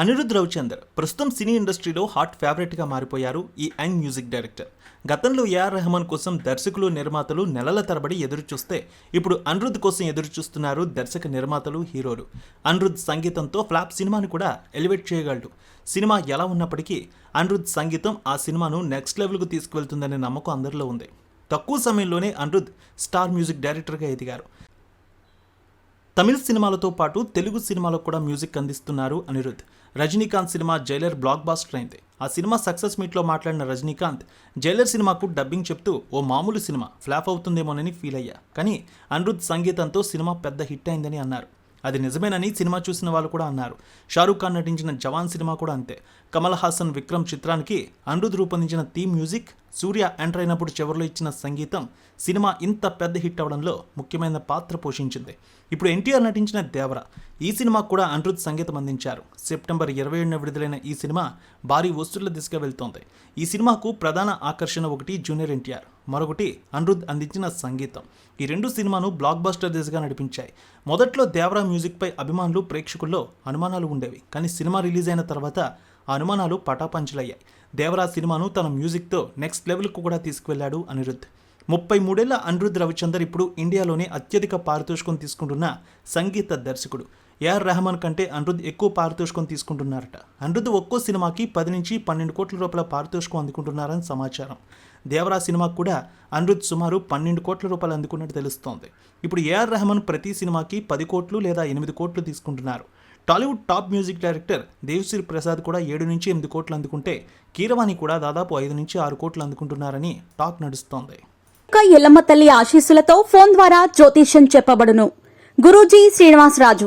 అనిరుద్ రవిచందర్ ప్రస్తుతం సినీ ఇండస్ట్రీలో హాట్ ఫేవరెట్గా మారిపోయారు ఈ యంగ్ మ్యూజిక్ డైరెక్టర్. గతంలో ఏఆర్ రెహమాన్ కోసం దర్శకులు నిర్మాతలు నెలల తరబడి ఎదురు చూస్తే ఇప్పుడు అనిరుద్ కోసం ఎదురు చూస్తున్నారు దర్శక నిర్మాతలు హీరోలు. అనిరుద్ సంగీతంతో ఫ్లాప్ సినిమాను కూడా ఎలివేట్ చేయగలడు. సినిమా ఎలా ఉన్నప్పటికీ అనిరుద్ సంగీతం ఆ సినిమాను నెక్స్ట్ లెవెల్కు తీసుకువెళ్తుందనే నమ్మకం అందరిలో ఉంది. తక్కువ సమయంలోనే అనిరుద్ స్టార్ మ్యూజిక్ డైరెక్టర్గా ఎదిగారు. తమిళ సినిమాలతో పాటు తెలుగు సినిమాలకు కూడా మ్యూజిక్ అందిస్తున్నారు Anirudh Rajinikanth cinema Jailer blockbuster అయింది. ఆ సినిమా సక్సెస్ మీట్లో మాట్లాడిన రజనీకాంత్ జైలర్ సినిమాకు డబ్బింగ్ చెప్తూ ఓ మామూలు సినిమా ఫ్లాప్ అవుతుందేమోనని ఫీల్ అయ్యా. కానీ అనిరుద్ధ్ సంగీతంతో సినిమా పెద్ద హిట్ అయిందని అన్నారు. అది నిజమేనని సినిమా చూసిన వాళ్ళు కూడా అన్నారు. షారూఖ్ ఖాన్ నటించిన జవాన్ సినిమా కూడా అంతే. కమల్ హాసన్ విక్రమ్ చిత్రానికి అనిరుద్ రూపొందించిన థీమ్ మ్యూజిక్ సూర్య ఎంటర్ అయినప్పుడు చివరిలో ఇచ్చిన సంగీతం సినిమా ఇంత పెద్ద హిట్ అవడంలో ముఖ్యమైన పాత్ర పోషించింది. ఇప్పుడు ఎన్టీఆర్ నటించిన దేవర ఈ సినిమాకు కూడా అనిరుద్ధ్ సంగీతం అందించారు. సెప్టెంబర్ ఇరవై ఏడున విడుదలైన ఈ సినిమా భారీ వస్తువుల దిశగా వెళ్తోంది. ఈ సినిమాకు ప్రధాన ఆకర్షణ ఒకటి జూనియర్ ఎన్టీఆర్ మరొకటి అనిరుద్ధ్ అందించిన సంగీతం. ఈ రెండు సినిమాను బ్లాక్ బస్టర్ దిశగా నడిపించాయి. మొదట్లో దేవరా మ్యూజిక్పై అభిమానులు ప్రేక్షకుల్లో అనుమానాలు ఉండేవి. కానీ సినిమా రిలీజ్ అయిన తర్వాత ఆ అనుమానాలు పటాపంచలయ్యాయి. దేవరాజ్ సినిమాను తన మ్యూజిక్తో నెక్స్ట్ లెవెల్కు కూడా తీసుకువెళ్ళాడు అనిరుద్ధ్. ముప్పై మూడేళ్ళ అనిరుద్ధ్ రవిచందర్ ఇప్పుడు ఇండియాలోనే అత్యధిక పారితోషికం తీసుకుంటున్న సంగీత దర్శకుడు. ఏఆర్ రెహమాన్ కంటే అనిరుద్ ఎక్కువ పారితోషికం తీసుకుంటున్నారట. అనిరుద్ ఒక్కో సినిమాకి పది నుంచి పన్నెండు కోట్ల రూపాయల పారితోషికం అందుకుంటున్నారని సమాచారం. దేవరా సినిమాకు కూడా అనిరుద్ సుమారు పన్నెండు కోట్ల రూపాయలు అందుకున్నట్టు తెలుస్తోంది. ఇప్పుడు ఏఆర్ రెహమాన్ ప్రతి సినిమాకి పది కోట్లు లేదా ఎనిమిది కోట్లు తీసుకుంటున్నారు. Tollywood top music director Devi Sri Prasad కూడా ఏడు నుంచి ఎనిమిది కోట్లు అందుకుంటే కీరవాణి కూడా దాదాపు ఐదు నుంచి ఆరు కోట్లు అందుకుంటున్నారని టాక్ నడుస్తోంది. యొక్క ఎల్లమ్మ తల్లి ఆశీస్సులతో ఫోన్ ద్వారా జ్యోతిష్యం చెప్పబడును. గురూజీ శ్రీనివాసరాజు.